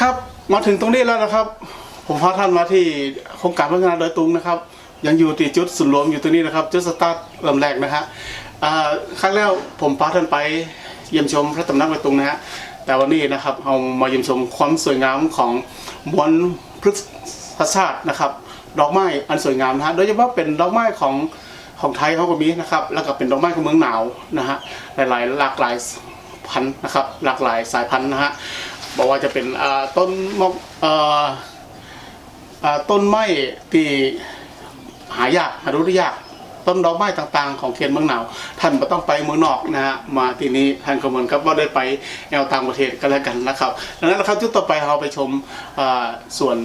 ครับมาถึงตรงนี้แล้วนะครับ ผมพาท่านมาที่โครงการพัฒนาโดยตุงนะครับ ยังอยู่ที่จุดศูนย์รวมอยู่ตรงนี้นะครับ จุดสตาร์ทเริ่มแรกนะฮะครั้งแรกผมพาท่านไปเยี่ยมชมพระตำหนักโดยตุงนะฮะแต่วันนี้นะครับเอามาเยี่ยมชมความสวยงามของมวลพฤกษชาสตินะครับ ดอกไม้อันสวยงามนะฮะโดยเฉพาะเป็นดอกไม้ของของไทยเขาก็มีนะครับ แล้วก็เป็นดอกไม้ของเมืองหนาวนะฮะหลายๆหลากหลาย พันธุ์นะครับ หลากหลายสายพันธุ์นะฮะบอกว่าจะเป็นต้นมกต้นไม้ที่หายากหาดูได้ยาก ต้นดอกไม้ต่างๆ ของเขตเมืองหนาว ท่านก็ต้องไปเมืองนอกนะฮะมาที่นี้ท่านก็เหมือนกับว่าได้ไปแอวต่างประเทศกันแล้วกันนะครับดังนั้นนะครับจุดต่อไปเราไปชมส่วน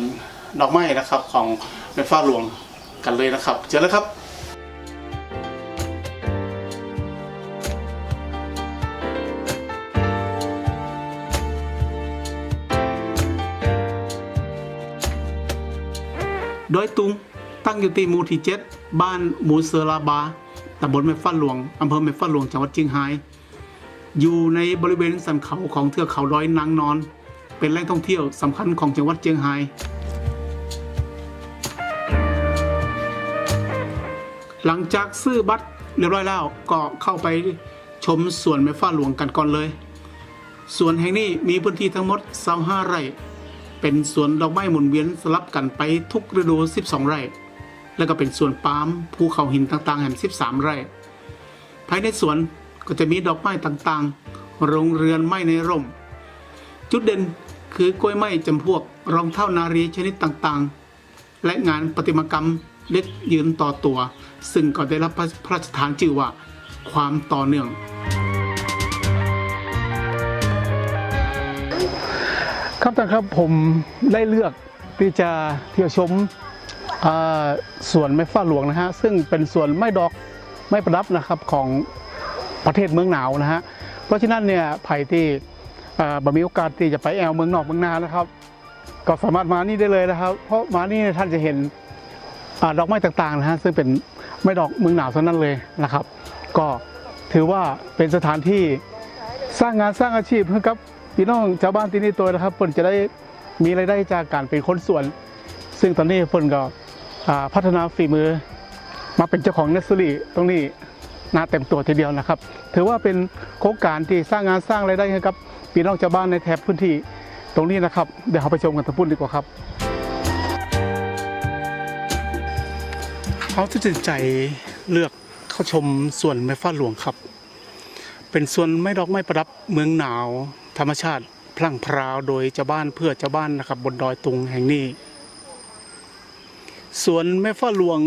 ดอกไม้นะครับของแม่ฟ้าหลวงกันเลยนะครับ เจอแล้วครับ โดยตุง ตั้งอยู่ที่หมู่ที่เจ็ดบ้านหมูเซอราบาตำบลแม่ฟ้าหลวงอำเภอแม่ฟ้าหลวงจังหวัดเชียงราย อยู่ในบริเวณสันเขาของเทือกเขาดอยนางนอน เป็นแหล่งท่องเที่ยวสำคัญของจังหวัดเชียงราย หลังจากซื้อบัตรเรียบร้อยแล้วก็เข้าไปชมสวนแม่ฟ้าหลวงกันก่อนเลย สวนแห่งนี้มีพื้นที่ทั้งหมด25ไร่ เป็นสวนดอกไม้หมุนเวียนสลับกันไปทุกฤดู 12 ไร่ แล้วก็เป็นสวนปาล์มภูเขาหินต่างๆแห่ง 13 ไร่ ภายในสวนก็จะมีดอกไม้ต่างๆ โรงเรือนไม้ในร่ม จุดเด่นคือกล้วยไม้จำพวกรองเท้านารีชนิดต่างๆ และงานประติมากรรมเล็กยืนต่อตัว ซึ่งก็ได้รับพระราชทานชื่อว่า ความต่อเนื่อง ครับท่านครับผมได้เลือกที่จะเที่ยวชมสวนไม้ฟ้าหลวงนะฮะซึ่งเป็นสวนไม้ดอกไม้ประดับนะครับของประเทศเมืองหนาวนะฮะเพราะฉะนั้นเนี่ยไผ่ที่บ่มีโอกาสที่จะไปแอวเมืองนอกเมืองนานะครับ ก็สามารถมานี่ได้เลยนะครับ เพราะมานี่ท่านจะเห็นอดอกไม้ต่างๆนะฮะซึ่งเป็นไม้ดอกเมืองหนาวเท่านั้นเลยนะครับ ก็ถือว่าเป็นสถานที่สร้างงานสร้างอาชีพให้กับ พี่น้องชาวบ้านที่นี่ตัวนะครับเพิ่นจะได้มีรายได้จากการเป็นคนสวน ซึ่งตอนนี้เพิ่นก็อ่าพัฒนาฝีมือ มาเป็นเจ้าของเนสซอรี่ตรงนี้นาเต็มตัวทีเดียวนะครับ ถือว่าเป็นโครงการที่สร้างงานสร้างรายได้ให้กับพี่น้องชาวบ้านในแถบพื้นที่ตรงนี้นะครับ เดี๋ยวเราไปชมกันตะพุ่นดีกว่าครับเขาตัดสินใจเลือกเข้าชมสวนไม้ฟ้าหลวงครับ เป็นสวนไม้ดอกไม้ประดับเมืองหนาว ธรรมชาติพลั่งพราวโดยเจ้าบ้านเพื่อเจ้าบ้านนะครับบนดอยตุงแห่งนี้สวนแม่ฟ้าหลวง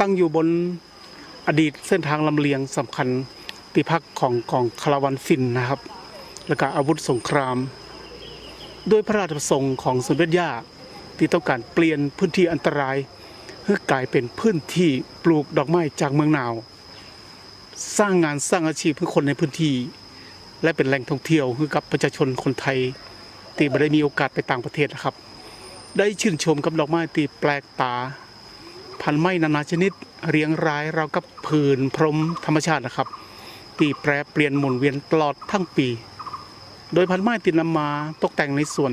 ตั้งอยู่บนอดีตเส้นทางลำเลียงสำคัญที่พักของของคาราวานฟินนะครับ และก็อาวุธสงครามโดยพระราชประสงค์ของสมเด็จย่าที่ต้องการเปลี่ยนพื้นที่อันตรายให้กลายเป็นพื้นที่ปลูกดอกไม้จากเมืองหนาว สร้างงานสร้างอาชีพให้คนในพื้นที่ และเป็นแหล่งท่องเที่ยวให้กับประชาชนคนไทยที่ไม่ได้มีโอกาสไปต่างประเทศนะครับ ได้ชื่นชมกับดอกไม้ที่แปลกตา พันไม้นานาชนิดเรียงรายราวกับผืนพรมธรรมชาตินะครับที่แปรเปลี่ยนหมุนเวียนตลอดทั้งปี โดยพันไม้ที่นำมาตกแต่งในสวน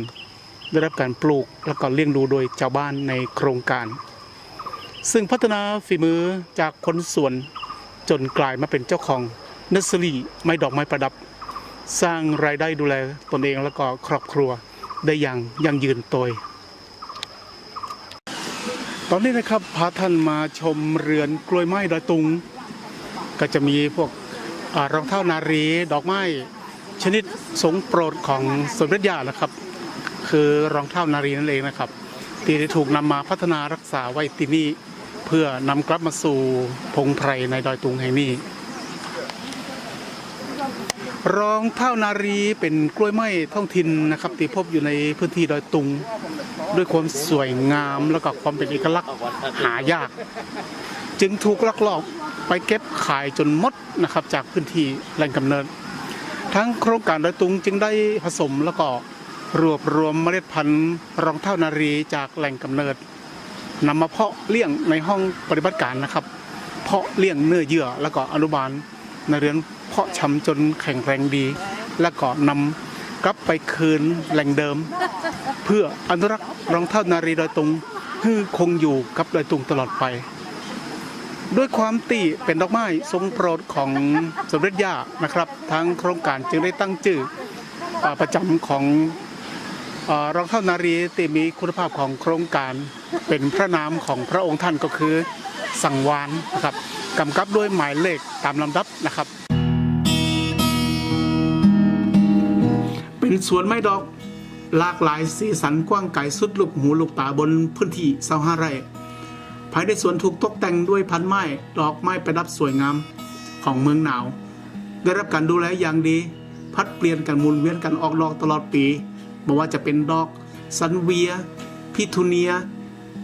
ได้รับการปลูกและก็เลี้ยงดูโดยชาวบ้านในโครงการ ซึ่งพัฒนาฝีมือจากคนสวนจนกลายมาเป็นเจ้าของเนสเซอรี่ไม้ดอกไม้ประดับ สร้างรายได้ดูแลตนเองแล้วก็ครอบครัวได้อย่างยั่งยืนโดยตอนนี้นะครับพาท่านมาชมเรือนกล้วยไม้ดอยตุง ก็จะมีพวกอรองเท้านารีดอกไม้ชนิดสงโปรดของสมเด็จย่านะครับ คือรองเท้านารีนั่นเองนะครับ ที่ได้ถูกนำมาพัฒนารักษาไว้ที่นี่ เพื่อนำกลับมาสู่พงไพรในดอยตุงแห่งนี้ รองเท้านารีเป็นกล้วยไม้ท้องถิ่นนะครับที่พบอยู่ในพื้นที่ดอยตุง ด้วยความสวยงามแล้วก็ความเป็นเอกลักษณ์หายาก จึงถูกลักลอบไปเก็บขายจนหมดนะครับจากพื้นที่แหล่งกำเนิด ทั้งโครงการดอยตุงจึงได้ผสมแล้วก็รวบรวมเมล็ดพันธุ์รองเท้านารีจากแหล่งกำเนิดนำมาเพาะเลี้ยงในห้องปฏิบัติการนะครับ เพาะเลี้ยงเนื้อเยื่อแล้วก็อนุบาล ในเรือนเพาะชำจนแข็งแรงดี แล้วก็นำกลับไปคืนแหล่งเดิม เพื่ออนุรักษ์รองเท้านารีดอยตุงให้คงอยู่กับดอยตุงตลอดไป ด้วยความตีเป็นดอกไม้ทรงโปรดของสมเด็จย่านะครับทางโครงการจึงได้ตั้งชื่อประจำของอรองเท้านารีที่มีคุณภาพของโครงการเป็นพระนามของพระองค์ท่านก็คือสังวานนะครับ กำกับด้วยหมายเลขตามลำดับนะครับ เป็นสวนไม้ดอกหลากหลายสีสันกว้างไกลสุดลูกหูลูกตาบนพื้นที่เสาห้าไร่ภายในสวนถูกตกแต่งด้วยพันไม้ดอกไม้ประดับสวยงามของเมืองหนาว ได้รับการดูแลอย่างดี พัดเปลี่ยนกันหมุนเวียนกันออกดอกตลอดปีไม่ว่าจะเป็นดอกซันเวีย พิทูเนีย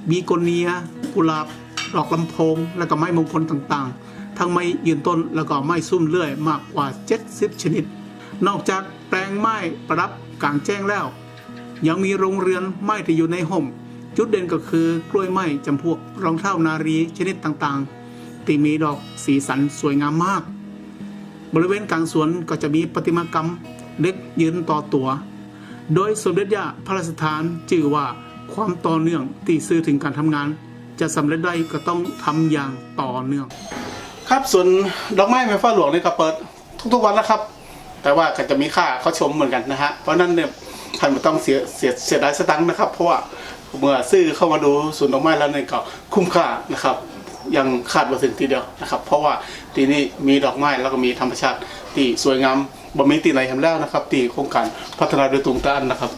บีโกเนียกุหลาบ ดอกลำโพง และก็ไม้มงคลต่างๆ ทั้งไม้ยืนต้นแล้วก็ไม้ซุ่มเลื่อยมากกว่า 70 ชนิด นอกจากแปลงไม้ประดับกลางแจ้งแล้ว ยังมีโรงเรือนไม้ที่อยู่ในห่ม จุดเด่นก็คือกล้วยไม้จำพวกรองเท้านารีชนิดต่างๆที่มีดอกสีสันสวยงามมาก บริเวณกลางสวนก็จะมีประติมากรรมเล็กยืนต่อตัว โดยสมเด็จย่าพระราชทานชื่อว่าความต่อเนื่องที่สื่อถึงการทำงาน จะสำเร็จได้ก็ต้องทำอย่างต่อเนื่อง ครับส่วนดอกไม้ไม้ฟ้าหลวงนี่ก็เปิดทุกๆวันนะครับ แต่ว่าก็จะมีค่าเขาชมเหมือนกันนะฮะเพราะนั้นเนี่ยท่านไม่ต้องเสียเสียเสียดายสตังค์นะครับ เพราะว่าเมื่อซื้อเข้ามาดูสวนดอกไม้แล้วเนี่ยก็คุ้มค่านะครับยังคาดว่าถึงทีเดียวนะครับ เพราะว่าที่นี่มีดอกไม้แล้วก็มีธรรมชาติที่สวยงามบ่มีที่ไหนเห็นแล้วนะครับ ที่โครงการพัฒนาโดยตรงตานนะครับ